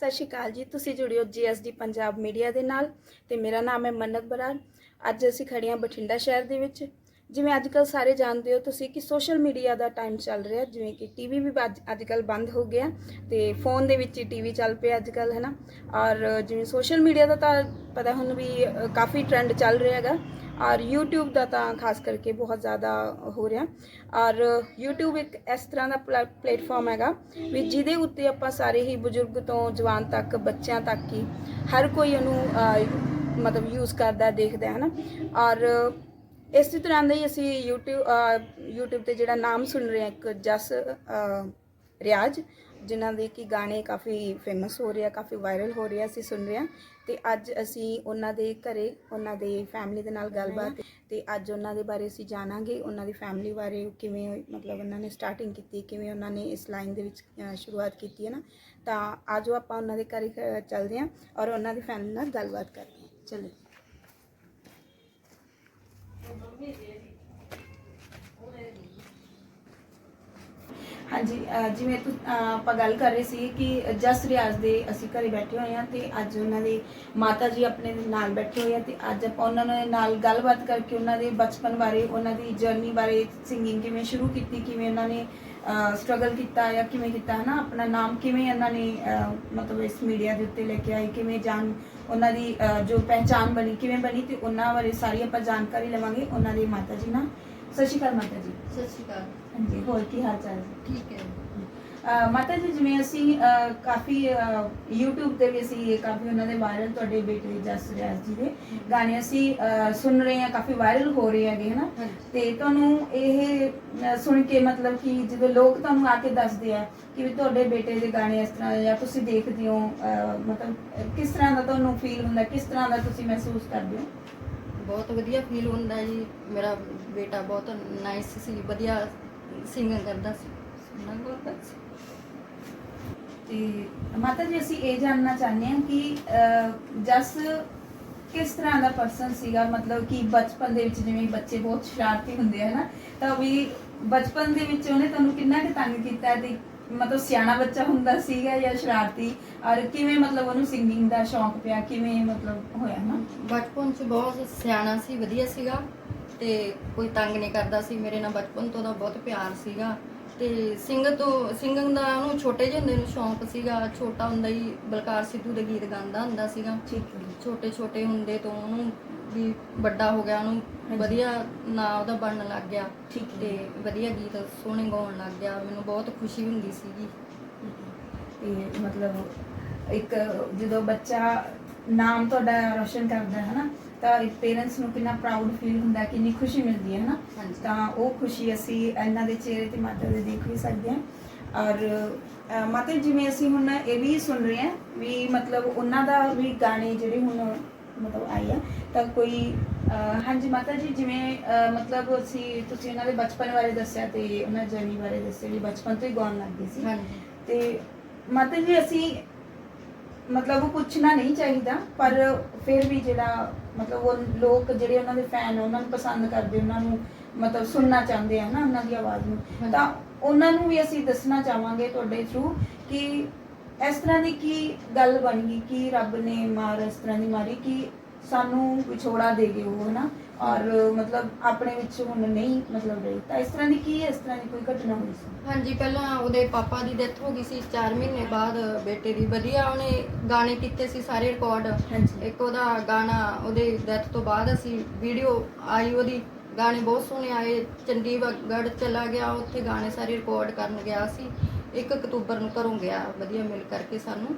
ਸਤਿ ਸ਼੍ਰੀ ਅਕਾਲ ਜੀ। ਤੁਸੀਂ ਜੁੜਿਓ ਜੀਐਸਡੀ ਪੰਜਾਬ ਮੀਡੀਆ ਦੇ ਨਾਲ ਤੇ ਮੇਰਾ ਨਾਮ ਹੈ ਮੰਨਤ ਬਰਾੜ। ਅੱਜ ਅਸੀਂ ਖੜੇ ਹਾਂ ਬਠਿੰਡਾ ਸ਼ਹਿਰ ਦੇ ਵਿੱਚ। ਜਿਵੇਂ ਅੱਜ ਕੱਲ ਸਾਰੇ ਜਾਣਦੇ ਹੋ ਤੁਸੀਂ ਕਿ ਸੋਸ਼ਲ ਮੀਡੀਆ ਦਾ ਟਾਈਮ ਚੱਲ ਰਿਹਾ, ਜਿਵੇਂ ਕਿ ਟੀਵੀ ਵੀ ਅੱਜ ਕੱਲ ਬੰਦ ਹੋ ਗਿਆ ਤੇ ਫੋਨ ਦੇ ਵਿੱਚ ਹੀ ਟੀਵੀ ਚੱਲ ਪਿਆ ਅੱਜ ਕੱਲ ਹੈ ਨਾ ਔਰ ਜਿਵੇਂ ਸੋਸ਼ਲ ਮੀਡੀਆ ਦਾ ਤਾਂ ਪਤਾ ਹੁਣ ਵੀ ਕਾਫੀ ਟ੍ਰੈਂਡ ਚੱਲ ਰਿਹਾ ਹੈਗਾ। ਔਰ YouTube ਦਾ ਤਾਂ ਖਾਸ ਕਰਕੇ ਬਹੁਤ ਜ਼ਿਆਦਾ ਹੋ ਰਿਹਾ। ਔਰ YouTube ਇੱਕ ਇਸ ਤਰ੍ਹਾਂ ਦਾ ਪਲੈ- ਪਲੇਟਫਾਰਮ ਹੈਗਾ ਵੀ ਜਿਹਦੇ ਉੱਤੇ ਆਪਾਂ ਸਾਰੇ ਹੀ ਬਜ਼ੁਰਗ ਤੋਂ ਜਵਾਨ ਤੱਕ, ਬੱਚਿਆਂ ਤੱਕ ਹੀ ਹਰ ਕੋਈ ਉਹਨੂੰ ਮਤਲਬ ਯੂਜ਼ ਕਰਦਾ, ਦੇਖਦਾ ਹੈ ਨਾ ਔਰ ਇਸੇ ਤਰ੍ਹਾਂ ਦਾ ਹੀ ਅਸੀਂ YouTube ਅਹ, YouTube ਤੇ ਜਿਹੜਾ ਨਾਮ ਸੁਣ ਰਹੇ ਹਾਂ ਇੱਕ ਜਸ ਅਹ, ਰਿਆਜ਼ ਜਿਨ੍ਹਾਂ ਦੇ ਕਿ ਗਾਣੇ ਕਾਫੀ ਫੇਮਸ ਹੋ ਰਹੇ ਆ ਕਾਫੀ ਵਾਇਰਲ ਹੋ ਰਹੇ ਆ ਅਸੀਂ ਸੁਣ ਰਹੇ ਹਾਂ। ਤੇ ਅੱਜ ਅਸੀਂ ਉਹਨਾਂ ਦੇ ਘਰੇ ਉਹਨਾਂ ਦੇ ਫੈਮਿਲੀ ਦੇ ਨਾਲ ਗੱਲਬਾਤ ਤੇ ਅੱਜ ਉਹਨਾਂ ਦੇ ਬਾਰੇ ਅਸੀਂ ਜਾਣਾਂਗੇ ਉਹਨਾਂ ਦੀ ਫੈਮਿਲੀ ਬਾਰੇ ਕਿਵੇਂ ਮਤਲਬ ਉਹਨਾਂ ਨੇ ਸਟਾਰਟਿੰਗ ਕੀਤੀ ਕਿਵੇਂ ਉਹਨਾਂ ਨੇ ਇਸ ਲਾਈਨ ਦੇ ਵਿੱਚ ਅਹ, ਸ਼ੁਰੂਆਤ ਕੀਤੀ ਹੈ ਨਾ। ਤਾਂ ਆਜੋ ਆਪਾਂ ਉਹਨਾਂ ਦੇ ਘਰੇ ਅਹ, ਚੱਲਦੇ ਹਾਂ ਔਰ ਉਹਨਾਂ ਦੀ ਫੈਮਿਲੀ ਨਾਲ ਗੱਲਬਾਤ ਕਰਦੇ ਹਾਂ। ਚਲੋ। ਹਾਂਜੀ ਜਿਵੇਂ ਆਪਾਂ ਗੱਲ ਕਰ ਰਹੇ ਸੀ ਕਿ ਜਸ ਰਿਆਜ਼ ਦੇ ਅਸੀਂ ਘਰੇ ਬੈਠੇ ਹੋਏ ਹਾਂ ਤੇ ਅੱਜ ਉਹਨਾਂ ਦੇ ਮਾਤਾ ਜੀ ਆਪਣੇ ਨਾਲ ਬੈਠੇ ਹੋਏ ਆ ਤੇ ਅੱਜ ਆਪਾਂ ਉਹਨਾਂ ਦੇ ਨਾਲ ਗੱਲਬਾਤ ਕਰਕੇ ਉਹਨਾਂ ਦੇ ਬਚਪਨ ਬਾਰੇ, ਉਹਨਾਂ ਦੀ ਜਰਨੀ ਬਾਰੇ ਸਿੰਗਿੰਗ ਕਿਵੇਂ ਸ਼ੁਰੂ ਕੀਤੀ, ਕਿਵੇਂ ਉਹਨਾਂ ਨੇ ਸਟਰਗਲ ਕੀਤਾ ਜਾਂ ਕਿਵੇਂ ਕੀਤਾ, ਹਨਾ? ਆਪਣਾ ਨਾਮ ਕਿਵੇਂ ਉਹਨਾਂ ਨੇ ਮਤਲਬ ਇਸ ਮੀਡੀਆ ਦੇ ਉੱਤੇ ਲੈ ਕੇ ਆਏ, ਕਿਵੇਂ ਜਾਣ ਉਹਨਾਂ ਦੀ ਜੋ ਪਹਿਚਾਨ ਬਣੀ ਕਿਵੇਂ ਬਣੀ ਤੇ ਉਹਨਾਂ ਬਾਰੇ ਸਾਰੀ ਆਪਾਂ ਜਾਣਕਾਰੀ ਲਵਾਂਗੇ ਉਹਨਾਂ ਦੇ ਮਾਤਾ ਜੀ ਨਾਲ। ਸਤਿ ਸ਼੍ਰੀ ਅਕਾਲ ਮਾਤਾ ਜੀ। ਸਤਿ ਸ਼੍ਰੀ ਅਕਾਲ। ਹਾਂਜੀ ਹੋਰ ਕੀ ਹਾਲ ਚਾਲ? ਠੀਕ ਹੈ। ਮਾਤਾ ਜੀ ਜਿਵੇਂ ਅਸੀਂ ਕਾਫੀ YouTube ਤੇ ਵੀ ਅਸੀਂ ਕਾਫੀ ਉਹਨਾਂ ਦੇ ਵਾਇਰਲ ਤੁਹਾਡੇ ਬੇਟੇ ਜਸ ਰਿਆਜ਼ ਜੀ ਦੇ ਗਾਣੇ ਅਸੀਂ ਸੁਣ ਰਹੇ ਹਾਂ ਕਾਫੀ ਵਾਇਰਲ ਹੋ ਰਹੇ ਹੈਗੇ ਹਨਾ? ਤੇ ਤੁਹਾਨੂੰ ਇਹ ਸੁਣ ਕੇ ਮਤਲਬ ਕਿ ਜਦੋਂ ਲੋਕ ਤੁਹਾਨੂੰ ਆ ਕੇ ਦੱਸਦੇ ਆ ਕਿ ਵੀ ਤੁਹਾਡੇ ਬੇਟੇ ਦੇ ਗਾਣੇ ਇਸ ਤਰ੍ਹਾਂ ਜਾਂ ਤੁਸੀਂ ਦੇਖਦੇ ਹੋ ਮਤਲਬ ਕਿਸ ਤਰ੍ਹਾਂ ਦਾ ਤੁਹਾਨੂੰ ਫੀਲ ਹੁੰਦਾ ਕਿਸ ਤਰ੍ਹਾਂ ਦਾ ਤੁਸੀਂ ਮਹਿਸੂਸ ਕਰਦੇ ਹੋ? ਬਹੁਤ ਵਧੀਆ ਫੀਲ ਹੁੰਦਾ ਜੀ। ਮੇਰਾ ਬੇਟਾ ਬਹੁਤ ਨਾਈਸ ਸੀ ਵਧੀਆ ਸਿੰਗਿੰਗ ਕਰਦਾ ਸੀ। ਸੋਹਣਾ ਬੋਲਦਾ ਸੀ ਤੇ ਮਾਤਾ ਜੀ ਅਸੀਂ ਇਹ ਜਾਣਨਾ ਚਾਹੁੰਦੇ ਹਾਂ ਕਿ ਅਹ, ਜਸ ਕਿਸ ਤਰ੍ਹਾਂ ਦਾ ਪਰਸਨ ਸੀਗਾ? ਮਤਲਬ ਕਿ ਬਚਪਨ ਦੇ ਵਿੱਚ ਜਿਵੇਂ ਬੱਚੇ ਬਹੁਤ ਸ਼ਰਾਰਤੀ ਹੁੰਦੇ ਆ ਨਾ ਤਾਂ ਵੀ ਬਚਪਨ ਦੇ ਵਿੱਚ ਉਹਨੇ ਤੁਹਾਨੂੰ ਕਿੰਨਾ ਕੁ ਤੰਗ ਕੀਤਾ ਤੇ ਮਤਲਬ ਸਿਆਣਾ ਬੱਚਾ ਹੁੰਦਾ ਸੀਗਾ ਜਾਂ ਸ਼ਰਾਰਤੀ? ਔਰ ਕਿਵੇਂ ਮਤਲਬ ਉਹਨੂੰ ਸਿੰਗਿੰਗ ਦਾ ਸ਼ੌਂਕ ਪਿਆ? ਕਿਵੇਂ ਮਤਲਬ ਹੋਇਆ ਨਾ ਬਚਪਨ 'ਚ ਬਹੁਤ ਸਿਆਣਾ ਸੀ ਵਧੀਆ ਸੀਗਾ ਤੇ ਕੋਈ ਤੰਗ ਨਹੀਂ ਕਰਦਾ ਸੀ। ਮੇਰੇ ਨਾਲ ਬਚਪਨ ਤੋਂ ਦਾ ਬਹੁਤ ਪਿਆਰ ਸੀਗਾ। ਤੇ ਸਿੰਗ ਤੋਂ ਸਿੰਗਿੰਗ ਦਾ ਉਹਨੂੰ ਛੋਟੇ ਜਿਹੇ ਹੁੰਦੇ ਨੂੰ ਸ਼ੌਂਕ ਸੀਗਾ ਛੋਟਾ ਹੁੰਦਾ ਹੀ ਬਲਕਾਰ ਸਿੱਧੂ ਦੇ ਗੀਤ ਗਾਉਂਦਾ ਹੁੰਦਾ ਸੀਗਾ। ਠੀਕ ਹੈ। ਛੋਟੇ ਛੋਟੇ ਹੁੰਦੇ ਤੋਂ ਉਹਨੂੰ ਵੀ ਵੱਡਾ ਹੋ ਗਿਆ ਉਹਨੂੰ। ਵਧੀਆ ਨਾਂ ਉਹਦਾ ਬਣਨ ਲੱਗ ਗਿਆ। ਠੀਕ ਹੈ। ਤੇ ਵਧੀਆ ਗੀਤ ਸੋਹਣੇ ਗਾਉਣ ਲੱਗ ਗਿਆ ਮੈਨੂੰ ਬਹੁਤ ਖੁਸ਼ੀ ਹੁੰਦੀ ਸੀਗੀ। ਤੇ ਮਤਲਬ ਇੱਕ ਜਦੋਂ ਬੱਚਾ ਨਾਮ ਤੁਹਾਡਾ ਰੋਸ਼ਨ ਕਰਦਾ ਹੈ ਨਾ ਤਾਂ ਪੇਰੈਂਟਸ ਨੂੰ ਕਿੰਨਾ ਪ੍ਰਾਊਡ ਫੀਲ ਹੁੰਦਾ ਕਿੰਨੀ ਖੁਸ਼ੀ ਮਿਲਦੀ ਹੈ ਨਾ ਹਾਂਜੀ। ਤਾਂ ਉਹ ਖੁਸ਼ੀ ਅਸੀਂ ਇਹਨਾਂ ਦੇ ਚਿਹਰੇ ਤੇ ਮਾਤਾ ਦੇ ਦੇਖ ਵੀ ਸਕਦੇ ਹਾਂ। ਔਰ ਮਾਤਾ ਜੀ, ਜਿਵੇਂ ਅਸੀਂ ਹੁਣ ਇਹ ਵੀ ਸੁਣ ਰਹੇ ਹਾਂ ਵੀ ਮਤਲਬ ਉਹਨਾਂ ਦਾ ਵੀ ਗਾਣੇ ਜਿਹੜੇ ਹੁਣ ਮਤਲਬ ਆਏ ਆ ਤਾਂ ਕੋਈ ਹਾਂਜੀ ਮਾਤਾ ਜੀ ਜਿਵੇਂ ਮਤਲਬ ਅਸੀਂ ਤੁਸੀਂ ਉਹਨਾਂ ਦੇ ਬਚਪਨ ਬਾਰੇ ਦੱਸਿਆ ਤੇ ਉਹਨਾਂ ਜਰਨੀ ਬਾਰੇ ਦੱਸਿਆ ਵੀ ਬਚਪਨ ਤੋਂ ਹੀ ਗਾਉਣ ਲੱਗ ਗਏ ਸੀ। ਹਾਂਜੀ। ਤੇ ਮਾਤਾ ਜੀ ਅਸੀਂ ਮਤਲਬ ਉਹ ਪੁੱਛਣਾ ਨਹੀਂ ਚਾਹੀਦਾ ਪਰ ਫਿਰ ਵੀ ਜਿਹੜਾ ਮਤਲਬ ਉਹ ਲੋਕ ਜਿਹੜੇ ਉਹਨਾਂ ਦੇ ਫੈਨ ਉਹਨਾਂ ਨੂੰ ਪਸੰਦ ਕਰਦੇ ਉਹਨਾਂ ਨੂੰ ਮਤਲਬ ਸੁਣਨਾ ਚਾਹੁੰਦੇ ਆ ਨਾ ਉਹਨਾਂ ਦੀ ਆਵਾਜ਼ ਨੂੰ। ਤਾਂ ਉਹਨਾਂ ਨੂੰ ਵੀ ਅਸੀਂ ਦੱਸਣਾ ਚਾਹਾਂਗੇ ਤੁਹਾਡੇ ਥਰੂ ਕਿ ਇਸ ਤਰ੍ਹਾਂ ਦੀ ਕੀ ਗੱਲ ਬਣ ਗਈ ਕਿ ਰੱਬ ਨੇ ਮਾਰ ਇਸ ਤਰ੍ਹਾਂ ਦੀ ਮਾਰੀ ਕਿ ਸਾਨੂੰ ਵਿਛੋੜਾ ਦੇ ਗਏ ਉਹ ਹਨਾ ਔਰ ਮਤਲਬ ਆਪਣੇ ਵਿੱਚ ਹੁਣ ਨਹੀਂ ਮਤਲਬ ਰਹੀ। ਤਾਂ ਇਸ ਤਰ੍ਹਾਂ ਦੀ ਕੀ ਇਸ ਤਰ੍ਹਾਂ ਦੀ ਕੋਈ ਘਟਨਾ ਹੋਈ ਸੀ? ਹਾਂਜੀ ਪਹਿਲਾਂ ਉਹਦੇ ਪਾਪਾ ਦੀ ਡੈਥ ਹੋ ਗਈ ਸੀ। 4 ਮਹੀਨੇ ਬਾਅਦ ਬੇਟੇ ਦੀ ਵਧੀਆ ਉਹਨੇ ਗਾਣੇ ਕੀਤੇ ਸੀ ਸਾਰੇ ਰਿਕਾਰਡ ਇੱਕ ਉਹਦਾ ਗਾਣਾ ਉਹਦੇ ਡੈਥ ਤੋਂ ਬਾਅਦ ਅਸੀਂ ਵੀਡੀਓ ਆਈ ਉਹਦੀ। ਗਾਣੇ ਬਹੁਤ ਸੋਹਣੇ ਆਏ। ਚੰਡੀਗੜ੍ਹ ਚਲਾ ਗਿਆ ਉੱਥੇ ਗਾਣੇ ਸਾਰੇ ਰਿਕਾਰਡ ਕਰਨ ਗਿਆ ਸੀ। 1 ਅਕਤੂਬਰ ਨੂੰ ਘਰੋਂ ਗਿਆ ਵਧੀਆ ਮਿਲ ਕਰਕੇ ਸਾਨੂੰ।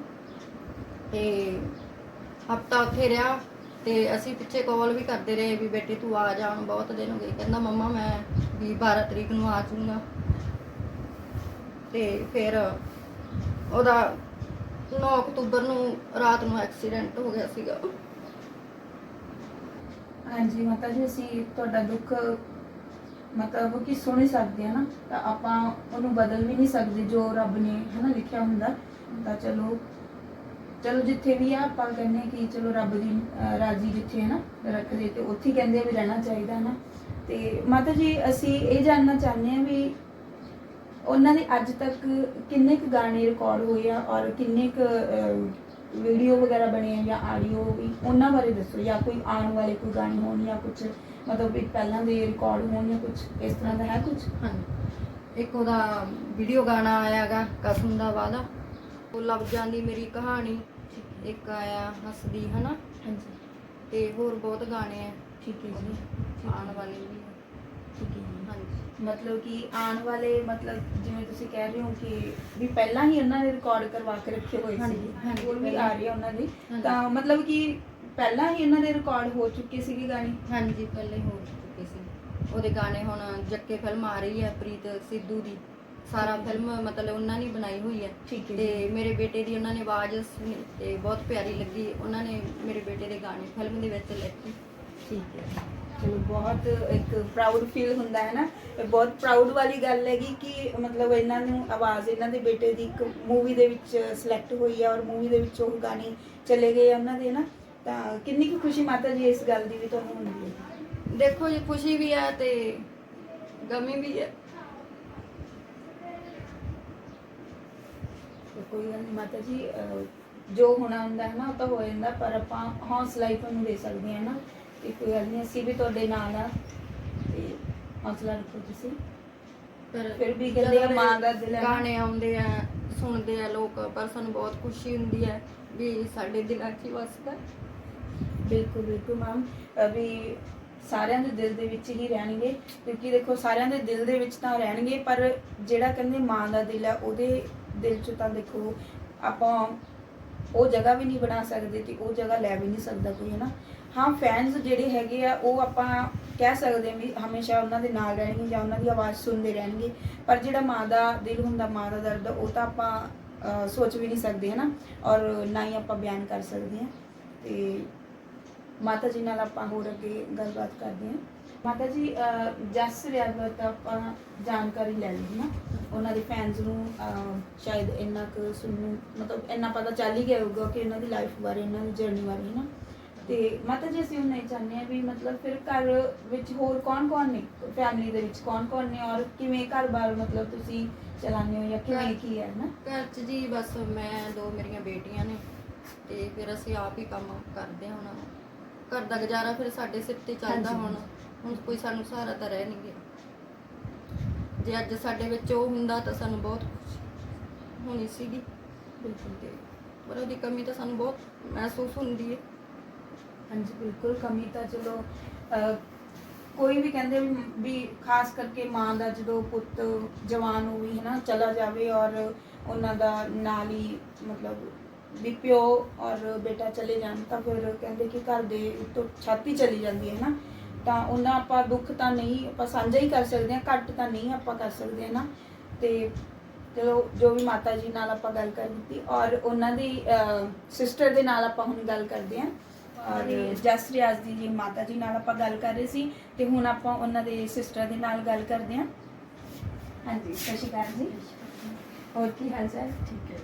ਤੇ ਹਫਤਾ ਉੱਥੇ ਰਿਹਾ। ਤੇ ਅਸੀਂ ਪਿੱਛੇ ਕਾਲ ਵੀ ਕਰਦੇ ਰਹੇ ਵੀ ਬੇਟੀ ਤੂੰ ਆ ਜਾ, ਹੁਣ ਬਹੁਤ ਦਿਨ ਹੋ ਗਏ। ਕਹਿੰਦਾ, ਮੰਮਾ, ਮੈਂ ਵੀ 12 ਤਰੀਕ ਨੂੰ ਆ ਜਾਊਂਗਾ। ਤੇ ਫਿਰ ਉਹਦਾ 9 ਅਕਤੂਬਰ ਨੂੰ ਰਾਤ ਨੂੰ ਐਕਸੀਡੈਂਟ ਹੋ ਗਿਆ ਸੀਗਾ। ਹਾਂਜੀ, ਮਾਤਾ ਜੀ, ਅਸੀਂ ਤੁਹਾਡਾ ਦੁੱਖ ਮਤਲਬ ਕਿ ਸੁਣ ਹੀ ਸਕਦੇ ਆ ਨਾ। ਤਾਂ ਆਪਾਂ ਉਹਨੂੰ ਬਦਲ ਵੀ ਨਹੀਂ ਸਕਦੇ ਜੋ ਰੱਬ ਨੇ, ਹਨਾ, ਲਿਖਿਆ ਹੁੰਦਾ। ਤਾਂ ਚਲੋ ਚਲੋ ਜਿੱਥੇ ਵੀ ਆ ਆਪਾਂ ਕਹਿੰਦੇ ਕਿ ਚਲੋ ਰੱਬ ਦੀ ਅਹ, ਰਾਜ਼ੀ ਜਿੱਥੇ ਹੈ ਨਾ ਰੱਖਦੇ ਤੇ ਉੱਥੇ ਹੀ ਕਹਿੰਦੇ ਵੀ ਰਹਿਣਾ ਚਾਹੀਦਾ ਹੈ ਨਾ। ਤੇ ਮਾਤਾ ਜੀ ਅਸੀਂ ਇਹ ਜਾਣਨਾ ਚਾਹੁੰਦੇ ਆ ਵੀ ਉਹਨਾਂ ਦੇ ਅੱਜ ਤੱਕ ਕਿੰਨੇ ਕੁ ਗਾਣੇ ਰਿਕਾਰਡ ਹੋਏ ਆ ਔਰ ਕਿੰਨੇ ਕੁ ਵੀਡੀਓ ਵਗੈਰਾ ਬਣੇ ਆ ਜਾਂ ਆਡੀਓ ਵੀ ਉਹਨਾਂ ਬਾਰੇ ਦੱਸੋ ਜਾਂ ਕੋਈ ਆਉਣ ਵਾਲੇ ਕੋਈ ਗਾਣੇ ਹੋਣ ਜਾਂ ਕੁਝ ਮਤਲਬ ਵੀ ਪਹਿਲਾਂ ਦੇ ਰਿਕਾਰਡ ਹੋਣ ਜਾਂ ਕੁਝ ਇਸ ਤਰ੍ਹਾਂ ਦਾ ਹੈ ਕੁਝ ਹਾਂਜੀ। ਇੱਕ ਉਹਦਾ ਵੀਡੀਓ ਗਾਣਾ ਆਇਆਗਾ ਕਸਮ ਦਾ ਵਾਦਾ ਉਹ ਲੱਭ ਜਾਂਦੀ ਮੇਰੀ ਕਹਾਣੀ। ਇੱਕ ਆਇਆ ਹੱਸਦੀ ਹਨਾ? ਹਾਂਜੀ। ਤੇ ਹੋਰ ਬਹੁਤ ਗਾਣੇ ਆ। ਠੀਕ ਹੈ ਜੀ। ਆਉਣ ਵਾਲੇ ਵੀ। ਠੀਕ ਹੈ ਜੀ। ਹਾਂਜੀ। ਮਤਲਬ ਕਿ ਆਉਣ ਵਾਲੇ ਮਤਲਬ ਜਿਵੇਂ ਤੁਸੀਂ ਕਹਿ ਰਹੇ ਹੋ ਕਿ ਵੀ ਪਹਿਲਾਂ ਹੀ ਉਹਨਾਂ ਨੇ ਰਿਕਾਰਡ ਕਰਵਾ ਕੇ ਰੱਖੇ ਹੋਏ ਸੀ ਹਾਂਜੀ, ਹੋਰ ਵੀ ਆ ਰਹੀ ਹੈ ਉਹਨਾਂ ਦੀ। ਤਾਂ ਮਤਲਬ ਕਿ ਪਹਿਲਾਂ ਹੀ ਇਹਨਾਂ ਦੇ ਰਿਕਾਰਡ ਹੋ ਚੁੱਕੇ ਸੀਗੇ ਗਾਣੇ? ਹਾਂਜੀ ਪਹਿਲੇ ਹੋ ਚੁੱਕੇ ਸੀ ਉਹਦੇ ਗਾਣੇ ਹੁਣ ਜੱਕੇ ਫਿਲਮ ਆ ਰਹੀ ਹੈ ਪ੍ਰੀਤ ਸਿੱਧੂ ਦੀ। ਸਾਰਾ ਫਿਲਮ ਮਤਲਬ ਉਹਨਾਂ ਨੇ ਬਣਾਈ ਹੋਈ ਹੈ। ਠੀਕ ਹੈ ਤੇ ਮੇਰੇ ਬੇਟੇ ਦੀ ਉਹਨਾਂ ਨੇ ਆਵਾਜ਼ ਸੁਣੀ ਤੇ ਬਹੁਤ ਪਿਆਰੀ ਲੱਗੀ। ਉਹਨਾਂ ਨੇ ਮੇਰੇ ਬੇਟੇ ਦੇ ਗਾਣੇ ਫਿਲਮ ਦੇ ਵਿੱਚ ਲਿਖੇ। ਠੀਕ ਹੈ। ਚਲੋ ਬਹੁਤ ਇੱਕ ਪ੍ਰਾਊਡ ਫੀਲ ਹੁੰਦਾ ਹੈ ਨਾ। ਇਹ ਬਹੁਤ ਪ੍ਰਾਊਡ ਵਾਲੀ ਗੱਲ ਹੈਗੀ ਕਿ ਮਤਲਬ ਇਹਨਾਂ ਨੂੰ ਆਵਾਜ਼ ਇਹਨਾਂ ਦੇ ਬੇਟੇ ਦੀ ਇੱਕ ਮੂਵੀ ਦੇ ਵਿੱਚ ਸਿਲੈਕਟ ਹੋਈ ਹੈ ਔਰ ਮੂਵੀ ਦੇ ਵਿੱਚ ਉਹ ਗਾਣੇ ਚਲੇ ਗਏ ਆ ਉਹਨਾਂ ਦੇ ਨਾ। ਤਾਂ ਕਿੰਨੀ ਕੁ ਖੁਸ਼ੀ ਮਾਤਾ ਜੀ ਇਸ ਗੱਲ ਦੀ ਵੀ ਤੁਹਾਨੂੰ ਹੁੰਦੀ ਹੈ? ਦੇਖੋ ਜੀ ਖੁਸ਼ੀ ਵੀ ਹੈ ਤੇ ਗਮੀ ਵੀ ਹੈ। ਕੋਈ ਗੱਲ ਨਹੀਂ ਮਾਤਾ ਜੀ ਅਹ, ਜੋ ਹੋਣਾ ਹੁੰਦਾ ਹੈ ਨਾ ਉਹ ਤਾਂ ਹੋ ਜਾਂਦਾ ਪਰ ਆਪਾਂ ਹੌਸਲਾ ਹੀ ਤੁਹਾਨੂੰ ਦੇ ਸਕਦੇ ਹਾਂ ਨਾ ਤੇ ਕੋਈ ਗੱਲ ਨਹੀਂ ਅਸੀਂ ਵੀ ਤੁਹਾਡੇ ਨਾਲ ਆ ਤੇ ਹੌਸਲਾ ਰੱਖੋ ਤੁਸੀਂ। ਪਰ ਫਿਰ ਵੀ ਕਹਿੰਦੇ ਆ ਜਦੋਂ ਮਾਂ ਦਾ ਦਿਲ ਹੈ ਨਾ। ਗਾਣੇ ਆਉਂਦੇ ਆ ਸੁਣਦੇ ਆ ਲੋਕ ਪਰ ਸਾਨੂੰ ਬਹੁਤ ਖੁਸ਼ੀ ਹੁੰਦੀ ਹੈ ਵੀ ਸਾਡੇ ਦਿਲਾਂ 'ਚ ਹੀ ਵਸਦਾ ਬਿਲਕੁਲ ਬਿਲਕੁਲ ਮੈਮ ਵੀ ਸਾਰਿਆਂ ਦੇ ਦਿਲ ਦੇ ਵਿੱਚ ਹੀ ਰਹਿਣਗੇ ਕਿਉਂਕਿ ਦੇਖੋ ਸਾਰਿਆਂ ਦੇ ਦਿਲ ਦੇ ਵਿੱਚ ਤਾਂ ਰਹਿਣਗੇ ਪਰ ਜਿਹੜਾ ਕਹਿੰਦੇ ਮਾਂ ਦਾ ਦਿਲ ਹੈ ਉਹਦੇ ਦਿਲ 'ਚ ਤਾਂ ਦੇਖੋ ਆਪਾਂ ਉਹ ਜਗ੍ਹਾ ਵੀ ਨਹੀਂ ਬਣਾ ਸਕਦੇ ਤੇ ਉਹ ਜਗ੍ਹਾ ਲੈ ਵੀ ਨਹੀਂ ਸਕਦਾ ਕੋਈ ਹੈ ਨਾ ਹਾਂ ਫੈਨਸ ਜਿਹੜੇ ਹੈਗੇ ਆ, ਉਹ ਆਪਾਂ ਕਹਿ ਸਕਦੇ ਹਾਂ ਵੀ ਹਮੇਸ਼ਾ ਉਹਨਾਂ ਦੇ ਨਾਲ ਰਹਿਣਗੇ ਜਾਂ ਉਹਨਾਂ ਦੀ ਆਵਾਜ਼ ਸੁਣਦੇ ਰਹਿਣਗੇ, ਪਰ ਜਿਹੜਾ ਮਾਂ ਦਾ ਦਿਲ ਹੁੰਦਾ, ਮਾਂ ਦਾ ਦਰਦ, ਉਹ ਤਾਂ ਆਪਾਂ ਸੋਚ ਵੀ ਨਹੀਂ ਸਕਦੇ ਹੈ ਨਾ ਔਰ ਨਾ ਹੀ ਆਪਾਂ ਬਿਆਨ ਕਰ ਸਕਦੇ ਹਾਂ ਤੇ ਮਾਤਾ ਜੀ ਨਾਲ ਆਪਾਂ ਹੋਰ ਅੱਗੇ ਗੱਲਬਾਤ ਕਰਦੇ ਹਾਂ। ਮਾਤਾ ਜੀ ਜਸ ਰਿਆਜ਼ਤ ਤਾਂ ਆਪਾਂ ਜਾਣਕਾਰੀ ਲੈ ਲਈ ਨਾ। ਉਹਨਾਂ ਦੇ ਫੈਨਸ ਨੂੰ ਸ਼ਾਇਦ ਇੰਨਾ ਕੁ ਸੁਣਨ ਮਤਲਬ ਇੰਨਾ ਪਤਾ ਚੱਲ ਹੀ ਗਿਆ ਹੋਊਗਾ ਕਿ ਇਹਨਾਂ ਦੀ ਲਾਈਫ ਬਾਰੇ ਇਹਨਾਂ ਦੀ ਜਰਨੀ ਬਾਰੇ ਨਾ। ਤੇ ਮਾਤਾ ਜੀ ਅਸੀਂ ਹੁਣ ਇਹ ਚਾਹੁੰਦੇ ਹਾਂ ਵੀ ਮਤਲਬ ਫਿਰ ਘਰ ਵਿੱਚ ਹੋਰ ਕੌਣ-ਕੌਣ ਨੇ? ਫੈਮਿਲੀ ਦੇ ਵਿੱਚ ਕੌਣ-ਕੌਣ ਨੇ? ਔਰ ਕਿਵੇਂ ਘਰ-ਬਾਰ ਮਤਲਬ ਤੁਸੀਂ ਚਲਾਉਂਦੇ ਹੋ ਜਾਂ ਕਿਵੇਂ ਕੀ ਹੈ ਨਾ? ਘਰ 'ਚ ਜੀ ਬਸ ਮੈਂ ਦੋ ਮੇਰੀਆਂ ਬੇਟੀਆਂ ਨੇ ਤੇ ਫਿਰ ਅਸੀਂ ਆਪ ਹੀ ਕੰਮ ਕਰਦੇ ਹੁਣ। ਘਰ ਦਾ ਗੁਜ਼ਾਰਾ ਫਿਰ ਸਾਡੇ ਸਿਰ ਤੇ ਚੱਲਦਾ। ਹੁਣ। ਹੁਣ ਕੋਈ ਸਾਨੂੰ ਸਹਾਰਾ ਤਾਂ ਰਹਿ ਨਹੀਂ ਗਿਆ। ਜੇ ਅੱਜ ਸਾਡੇ ਵਿੱਚ ਉਹ ਹੁੰਦਾ ਤਾਂ ਸਾਨੂੰ ਬਹੁਤ ਹੋਣੀ ਸੀਗੀ। ਬਿਲਕੁਲ ਤੇ ਪਰ ਉਹਦੀ ਕਮੀ ਤਾਂ ਸਾਨੂੰ ਬਹੁਤ ਮਹਿਸੂਸ ਹੁੰਦੀ ਹੈ ਹਾਂਜੀ, ਬਿਲਕੁਲ ਕਮੀ ਤਾਂ ਚਲੋ ਕੋਈ ਵੀ ਕਹਿੰਦੇ ਵੀ- ਖਾਸ ਕਰਕੇ ਮਾਂ ਦਾ ਜਦੋਂ ਪੁੱਤ ਜਵਾਨ ਹੋਵੇ ਹੈ ਨਾ ਚਲਾ ਜਾਵੇ ਔਰ ਉਹਨਾਂ ਦਾ ਨਾਲ ਹੀ ਮਤਲਬ ਵੀ ਪਿਓ ਔਰ ਬੇਟਾ ਚਲੇ ਜਾਣ ਤਾਂ ਫਿਰ ਕਹਿੰਦੇ ਕਿ ਘਰ ਦੇ ਉੱਤੋਂ ਛਾਤੀ ਚਲੀ ਜਾਂਦੀ ਹੈ ਨਾ ਤਾਂ ਉਹਨਾਂ ਆਪਾਂ ਦੁੱਖ ਤਾਂ ਨਹੀਂ ਆਪਾਂ ਸਾਂਝਾ ਹੀ ਕਰ ਸਕਦੇ ਹਾਂ ਘੱਟ ਤਾਂ ਨਹੀਂ ਆਪਾਂ ਕਰ ਸਕਦੇ ਹਾਂ ਨਾ ਤੇ ਚਲੋ ਜੋ ਵੀ ਮਾਤਾ ਜੀ ਨਾਲ ਆਪਾਂ ਗੱਲ ਕਰ ਦਿੱਤੀ ਔਰ ਉਹਨਾਂ ਦੀ ਸਿਸਟਰ ਦੇ ਨਾਲ ਆਪਾਂ ਹੁਣ ਗੱਲ ਕਰਦੇ ਹਾਂ। ਔਰ ਜਸ ਰਿਆਜ਼ ਦੀ ਜੀ ਮਾਤਾ ਜੀ ਨਾਲ ਆਪਾਂ ਗੱਲ ਕਰ ਰਹੇ ਸੀ ਤੇ ਹੁਣ ਆਪਾਂ ਉਹਨਾਂ ਦੇ ਸਿਸਟਰ ਦੇ ਨਾਲ ਗੱਲ ਕਰਦੇ ਹਾਂ। ਹਾਂਜੀ ਸਤਿ ਸ਼੍ਰੀ ਅਕਾਲ ਜੀ। ਹੋਰ ਕੀ ਹਾਲ ਚਾਲ? ਠੀਕ ਹੈ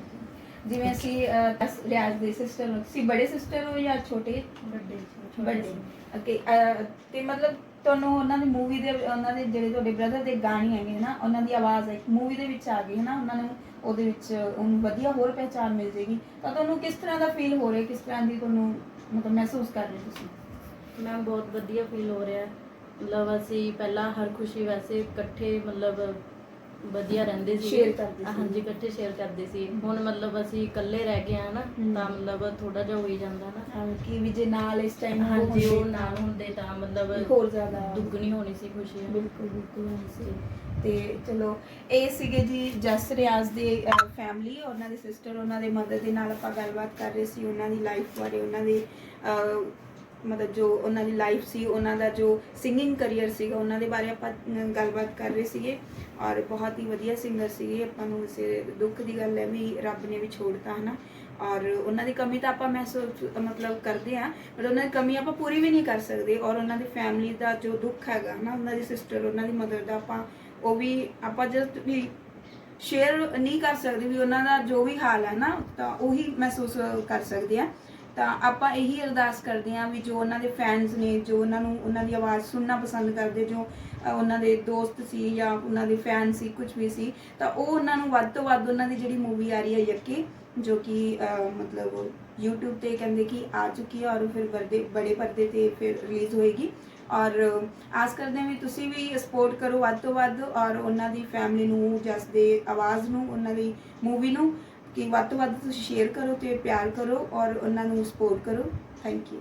ਜਿਵੇਂ ਅਸੀਂ ਅਹ, ਰਿਆਜ਼ ਦੇ ਸਿਸਟਰ ਹੋ ਤੁਸੀਂ ਬੜੇ ਸਿਸਟਰ ਹੋ ਜਾਂ ਛੋਟੇ? ਵੱਡੇ ਵੱਡੇ। ਓਕੇ ਤੇ ਮਤਲਬ ਤੁਹਾਨੂੰ ਉਹਨਾਂ ਦੀ ਮੂਵੀ ਦੇ ਉਹਨਾਂ ਦੇ ਜਿਹੜੇ ਤੁਹਾਡੇ ਬ੍ਰਦਰ ਦੇ ਗਾਣੇ ਹੈਗੇ ਨਾ ਉਹਨਾਂ ਦੀ ਆਵਾਜ਼ ਇੱਕ ਮੂਵੀ ਦੇ ਵਿੱਚ ਆ ਗਈ ਹੈ ਨਾ ਉਹਨਾਂ ਨੂੰ ਉਹਦੇ ਵਿੱਚ ਉਹਨੂੰ ਵਧੀਆ ਹੋਰ ਪਹਿਚਾਨ ਮਿਲ ਜੇਗੀ ਤਾਂ ਤੁਹਾਨੂੰ ਕਿਸ ਤਰ੍ਹਾਂ ਦਾ ਫੀਲ ਹੋ ਰਿਹਾ ਕਿਸ ਤਰ੍ਹਾਂ ਦੀ ਤੁਹਾਨੂੰ ਮਤਲਬ ਮਹਿਸੂਸ ਕਰ ਰਹੇ ਤੁਸੀਂ? ਮੈਮ ਬਹੁਤ ਵਧੀਆ ਫੀਲ ਹੋ ਰਿਹਾ। ਹੈ। ਮਤਲਬ ਅਸੀਂ ਪਹਿਲਾਂ ਹਰ ਖੁਸ਼ੀ ਵੈਸੇ ਇਕੱਠੇ ਮਤਲਬ ਵਧੀਆ ਰਹਿੰਦੇ ਸੀ। Share ਕਰਦੇ ਸੀ। ਹਾਂਜੀ ਇਕੱਠੇ ਸ਼ੇਅਰ ਕਰਦੇ ਸੀ। ਹੁਣ ਮਤਲਬ ਅਸੀਂ ਇਕੱਲੇ ਰਹਿ ਗਏ ਆ ਨਾ। ਤਾਂ ਮਤਲਬ ਥੋੜਾ ਜਿਹਾ ਹੋ ਹੀ ਜਾਂਦਾ ਨਾ। ਕਿ ਵੀ ਜੇ ਨਾਲ ਇਸ ਟਾਈਮ ਹਾਂਜੀ ਉਹ ਨਾਲ ਹੁੰਦੇ ਤਾਂ ਮਤਲਬ ਹੋਰ ਜ਼ਿਆਦਾ ਦੁੱਗਣੀ ਹੋਣੀ ਸੀ ਖੁਸ਼ੀ ਬਿਲਕੁਲ ਬਿਲਕੁਲ ਹਾਂਜੀ ਤੇ ਚਲੋ ਇਹ ਸੀਗੇ ਜੀ ਜਸ ਰਿਆਜ਼ ਦੇ ਫੈਮਿਲੀ ਉਹਨਾਂ ਦੇ ਸਿਸਟਰ ਉਹਨਾਂ ਦੇ ਮਦਰ ਦੇ ਨਾਲ ਆਪਾਂ ਗੱਲਬਾਤ ਕਰ ਰਹੇ ਸੀ ਉਹਨਾਂ ਦੀ ਲਾਈਫ ਬਾਰੇ ਉਹਨਾਂ ਦੇ ਮਤਲਬ ਜੋ ਉਹਨਾਂ ਦੀ ਲਾਈਫ ਸੀ, ਉਹਨਾਂ ਦਾ ਜੋ ਸਿੰਗਿੰਗ ਕੈਰੀਅਰ ਸੀਗਾ, ਉਹਨਾਂ ਦੇ ਬਾਰੇ ਆਪਾਂ ਗੱਲਬਾਤ ਕਰ ਰਹੇ ਸੀਗੇ ਔਰ ਬਹੁਤ ਹੀ ਵਧੀਆ ਸਿੰਗਰ ਸੀਗੇ। ਆਪਾਂ ਨੂੰ ਇਸੇ ਦੁੱਖ ਦੀ ਗੱਲ ਹੈ ਵੀ ਰੱਬ ਨੇ ਵੀ ਛੋੜਤਾ, ਹਨਾ? ਔਰ ਉਹਨਾਂ ਦੀ ਕਮੀ ਤਾਂ ਆਪਾਂ ਮਹਿਸੂਸ, ਮਤਲਬ ਕਰਦੇ ਆ ਪਰ ਉਹਨਾਂ ਦੀ ਕਮੀ ਆਪਾਂ ਪੂਰੀ ਵੀ ਨਹੀਂ ਕਰ ਸਕਦੇ ਔਰ ਉਹਨਾਂ ਦੀ ਫੈਮਿਲੀ ਦਾ ਜੋ ਦੁੱਖ ਹੈਗਾ ਨਾ ਉਹਨਾਂ ਦੀ ਸਿਸਟਰ ਉਹਨਾਂ ਦੀ ਮਦਰ ਦਾ ਆਪਾਂ, ਉਹ ਵੀ ਆਪਾਂ ਜਸਟ ਵੀ ਸ਼ੇਅਰ ਨਹੀਂ ਕਰ ਸਕਦੇ ਵੀ ਉਹਨਾਂ ਦਾ ਜੋ ਵੀ ਹਾਲ ਹੈ ਨਾ, ਤਾਂ ਉਹੀ ਮਹਿਸੂਸ ਕਰ ਸਕਦੇ ਆ ਤਾਂ ਆਪਾਂ ਇਹੀ ਅਰਦਾਸ ਕਰਦੇ ਹਾਂ ਵੀ ਜੋ ਉਹਨਾਂ ਦੇ ਫੈਨਸ ਨੇ, ਜੋ ਉਹਨਾਂ ਨੂੰ, ਉਹਨਾਂ ਦੀ ਆਵਾਜ਼ ਸੁਣਨਾ ਪਸੰਦ ਕਰਦੇ, ਜੋ ਉਹਨਾਂ ਦੇ ਦੋਸਤ ਸੀ ਜਾਂ ਉਹਨਾਂ ਦੇ ਫੈਨ ਸੀ, ਕੁਝ ਵੀ ਸੀ, ਤਾਂ ਉਹ ਉਹਨਾਂ ਨੂੰ ਵੱਧ ਤੋਂ ਵੱਧ ਉਹਨਾਂ ਦੀ ਜਿਹੜੀ ਮੂਵੀ ਆ ਰਹੀ ਹੈ ਯੱਕੀ ਜੋ ਕਿ ਮਤਲਬ YouTube ਤੇ ਕਹਿੰਦੇ ਕਿ ਆ ਚੁੱਕੀ ਹੈ ਔਰ ਫਿਰ ਬੜੇ ਬੜੇ ਪਰਦੇ ਤੇ ਫਿਰ ਰਿਲੀਜ਼ ਹੋਏਗੀ। ਔਰ ਆਸ ਕਰਦੇ ਹਾਂ ਵੀ ਤੁਸੀਂ ਵੀ ਸਪੋਰਟ ਕਰੋ ਵੱਧ ਤੋਂ ਵੱਧ ਔਰ ਉਹਨਾਂ ਦੀ ਫੈਮਿਲੀ ਨੂੰ, ਜਸ ਦੇ ਆਵਾਜ਼ ਨੂੰ, ਉਹਨਾਂ ਦੀ ਮੂਵੀ ਨੂੰ। ਕਿ ਵੱਧ ਤੋਂ ਵੱਧ ਤੁਸੀਂ ਸ਼ੇਅਰ ਕਰੋ ਤੇ ਪਿਆਰ ਕਰੋ ਔਰ ਉਹਨਾਂ ਨੂੰ ਸਪੋਰਟ ਕਰੋ। Thank you